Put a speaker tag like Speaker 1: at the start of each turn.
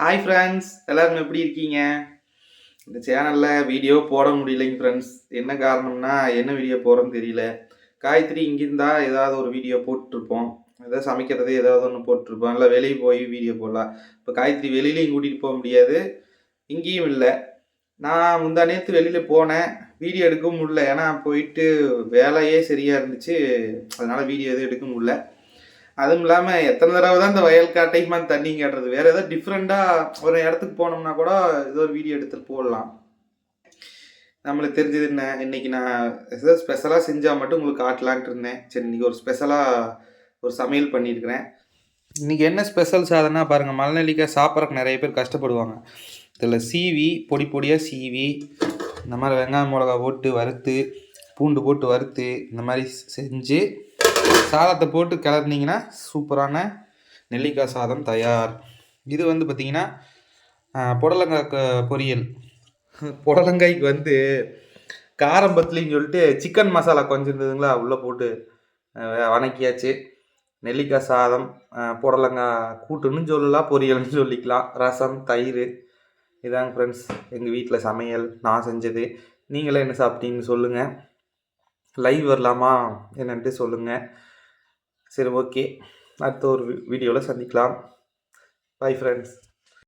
Speaker 1: Hi friends எல்லோரும் எப்படி இருக்கீங்க? இந்த சேனலில் வீடியோ போட முடியலைங்க ஃப்ரெண்ட்ஸ் என்ன காரணம்னா என்ன வீடியோ போகிறோன்னு தெரியல. காயத்ரி இங்கிருந்தா ஏதாவது ஒரு வீடியோ போட்டிருப்போம். ஏதாவது சமைக்கிறது ஏதாவது ஒன்று போட்டிருப்போம். இல்லை வெளியே போய் வீடியோ போடலாம். இப்போ காயத்ரி வெளியிலையும் கூட்டிகிட்டு போக முடியாது. இங்கேயும் இல்லை. நான் முந்தா நேற்று வெளியில் போனேன். வீடியோ எடுக்க முடியல. ஏன்னா போயிட்டு வேலையே சரியாக இருந்துச்சு. அதனால் வீடியோ எதுவும் எடுக்க முடியல. அதுவும் இல்லாமல் எத்தனை தடவை தான் இந்த வயல் காட்டைக்குமா தண்ணி காட்டுறது வேறு ஏதாவது டிஃப்ரெண்ட்டாக ஒரு இடத்துக்கு போனோம்னா கூட ஏதோ ஒரு வீடியோ எடுத்து போடலாம். நம்மளுக்கு தெரிஞ்சது என்ன? இன்றைக்கி நான் ஏதோ ஸ்பெஷலாக செஞ்சால் மட்டும் உங்களுக்கு காட்டலான்ட்டு இருந்தேன். சரி இன்றைக்கி ஒரு ஸ்பெஷலாக ஒரு சமையல் பண்ணியிருக்கிறேன் இன்றைக்கி என்ன ஸ்பெஷல் சாதனா பாருங்கள் மலைநெல்லிக்காய் சாப்பிட்றக்கு நிறைய பேர் கஷ்டப்படுவாங்க. இதில் சீவி பொடி பொடியாக சீவி இந்த மாதிரி வெங்காயம் மிளகா போட்டு வறுத்து பூண்டு போட்டு வறுத்து இந்த மாதிரி செஞ்சு சாதத்தை போட்டு கிளறினீங்கன்னா சூப்பரான நெல்லிக்காய் சாதம் தயார். இது வந்து பார்த்திங்கன்னா புடலங்காய் பொரியல். புடலங்காய்க்கு வந்து காரம்பத்துலின்னு சொல்லிட்டு சிக்கன் மசாலா கொஞ்சம் இருந்ததுங்களா உள்ளே போட்டு வணக்கியாச்சு. நெல்லிக்காய் சாதம் புடலங்காய் கூட்டுன்னு சொல்லலாம் பொரியல்னு சொல்லிக்கலாம். ரசம் தயிர் இதாங்க ஃப்ரெண்ட்ஸ் எங்கள் வீட்டில் சமையல் நான் செஞ்சது. நீங்களே என்ன சாப்பிட்டீங்கன்னு சொல்லுங்கள் லைவ் வரலாமா? என்னன்ட்டு சொல்லுங்கள் சரி ஓகே அடுத்த ஒரு வீடியோவில் சந்திக்கலாம். Bye friends